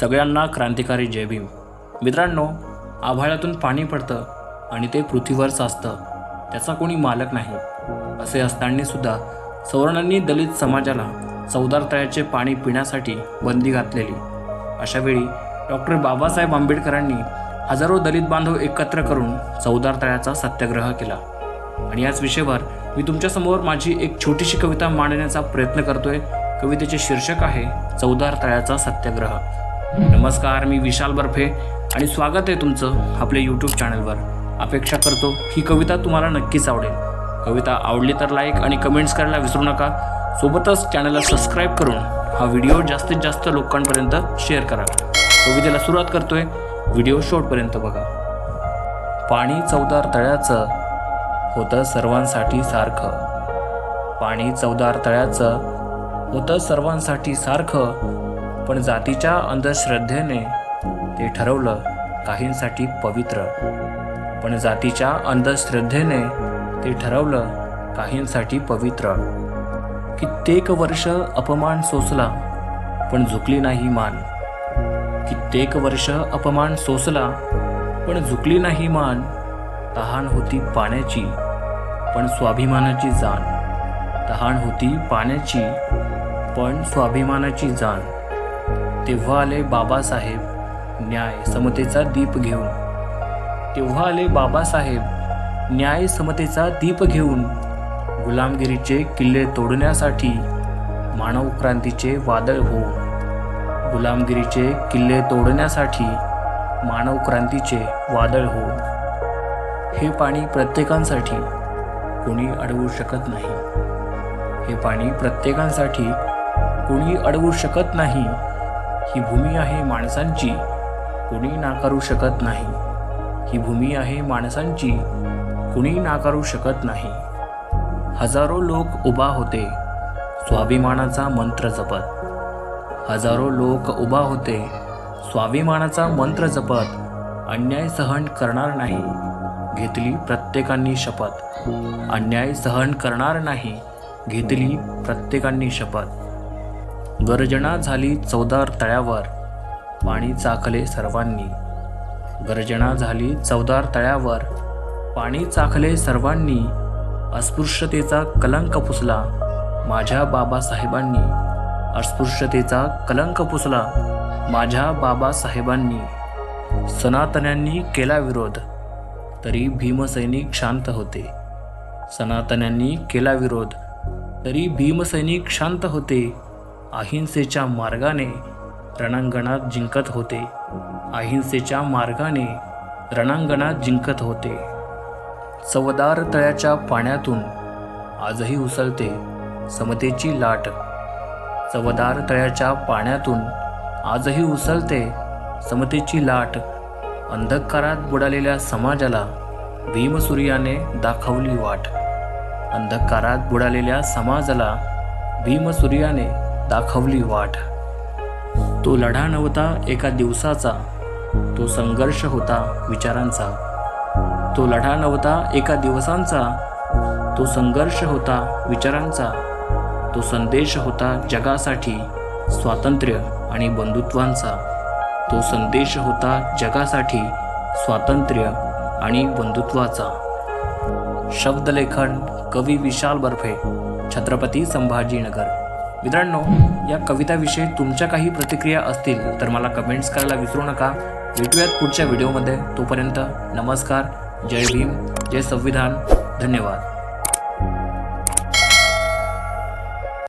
सगळ्यांना क्रांतिकारी जय भीम. मित्रांनो आभाळातून पाणी पडतं आणि ते पृथ्वीवर साचतं. त्याचा कोणी मालक नाही. असे असताना सुद्धा सवर्णांनी दलित समाजाला चौदारतळ्याचे पाणी पिण्यासाठी बंदी घातलेली. अशावेळी डॉक्टर बाबासाहेब आंबेडकरांनी हजारो दलित बांधव एकत्र करून चौदार तळ्याचा सत्याग्रह केला. आणि याच विषयावर मी तुमच्यासमोर माझी एक छोटीशी कविता मांडण्याचा प्रयत्न करतोय. कवितेचे शीर्षक आहे चौदार तळ्याचा सत्याग्रह. नमस्कार मी विशाल बर्फे आणि स्वागत आहे तुमचं आपल्या यूट्यूब चॅनलवर अपेक्षा करतो ही कविता तुम्हाला नक्कीच आवडेल. कविता आवडली तर लाईक आणि कमेंट्स करायला विसरू नका. सोबतच चॅनलला सबस्क्राईब करून हा व्हिडिओ जास्तीत जास्त लोकांपर्यंत शेअर करा. कवितेला सुरुवात करतोय व्हिडिओ शॉर्टपर्यंत बघा. पाणी चौदार तळ्याचं होतं सर्वांसाठी सारखं. पाणी चौदार तळ्याचं होतं सर्वांसाठी सारखं. पण जातीच्या अंधश्रद्धेने ते ठरवलं काहींसाठी पवित्र. पण जातीच्या अंधश्रद्धेने ते ठरवलं काहींसाठी पवित्र. कित्येक वर्ष अपमान सोसला पण झुकली नाही मान. कित्येक वर्ष अपमान सोसला पण झुकली नाही मान. तहान होती पाण्याची पण स्वाभिमानाची जाण. तहान होती पाण्याची पण स्वाभिमानाची जाण. तेव्हा आले बाबासाहेब न्याय समतेचा दीप घेऊन. तेव्हा आले बाबासाहेब न्याय समतेचा दीप घेऊन. गुलामगिरीचे किल्ले तोडण्यासाठी मानव क्रांतीचे वादळ होऊन. गुलामगिरीचे किल्ले तोडण्यासाठी मानव क्रांतीचे वादळ होऊन. हे पाणी प्रत्येकांसाठी कोणी अडवू शकत नाही. हे पाणी प्रत्येकांसाठी कोणी अडवू शकत नाही. ही भूमी आहे माणसांची. कोणी नाकारू शकत नाही. ही भूमी आहे माणसांची. कुणी नाकारू शकत नाही. हजारो लोक उभा होते. स्वाभिमानाचा मंत्र जपत. हजारो लोक उभा होते. स्वाभिमानाचा मंत्र जपत. अन्याय सहन करणार नाही. घेतली प्रत्येकांनी शपथ. अन्याय सहन करणार नाही. घेतली प्रत्येकांनी शपथ. गर्जना झाली चौदार तळ्यावर. पाणी चाखले सर्वांनी. गर्जना झाली चौदार तळ्यावर. पाणी चाखले सर्वांनी. अस्पृश्यतेचा कलंक पुसला माझ्या बाबासाहेबांनी. अस्पृश्यतेचा कलंक पुसला माझ्या बाबासाहेबांनी. सनातन्यांनी केला विरोध. तरी भीमसैनिक शांत होते. सनातन्यांनी केला विरोध. तरी भीमसैनिक शांत होते. अहिंसेच्या मार्गाने रणांगणात जिंकत होते. अहिंसेच्या मार्गाने रणांगणात जिंकत होते. चवदार तळ्याच्या पाण्यातून आजही उसळते समतेची लाट. चवदार तळ्याच्या पाण्यातून आजही उसळते समतेची लाट. अंधकारात बुडालेल्या समाजाला भीमसूर्याने दाखवली वाट. अंधकारात बुडालेल्या समाजाला भीमसूर्याने दाखवली वाट. तो लढा नव्हता एका दिवसाचा. तो संघर्ष होता विचारांचा. तो लढा नव्हता एका दिवसांचा. तो संघर्ष होता विचारांचा. तो संदेश होता जगासाठी स्वातंत्र्य आणि बंधुत्वांचा. तो संदेश होता जगासाठी स्वातंत्र्य आणि बंधुत्वाचा. शब्दलेखन कवी विशाल बर्फे छत्रपती संभाजीनगर. मित्रांनो या कविताविषयी तुमच्या काही प्रतिक्रिया असतील तर मला कमेंट्स करायला विसरू नका. भेटूयात पुढच्या व्हिडिओमध्ये तोपर्यंत नमस्कार. जय भीम. जय संविधान. धन्यवाद.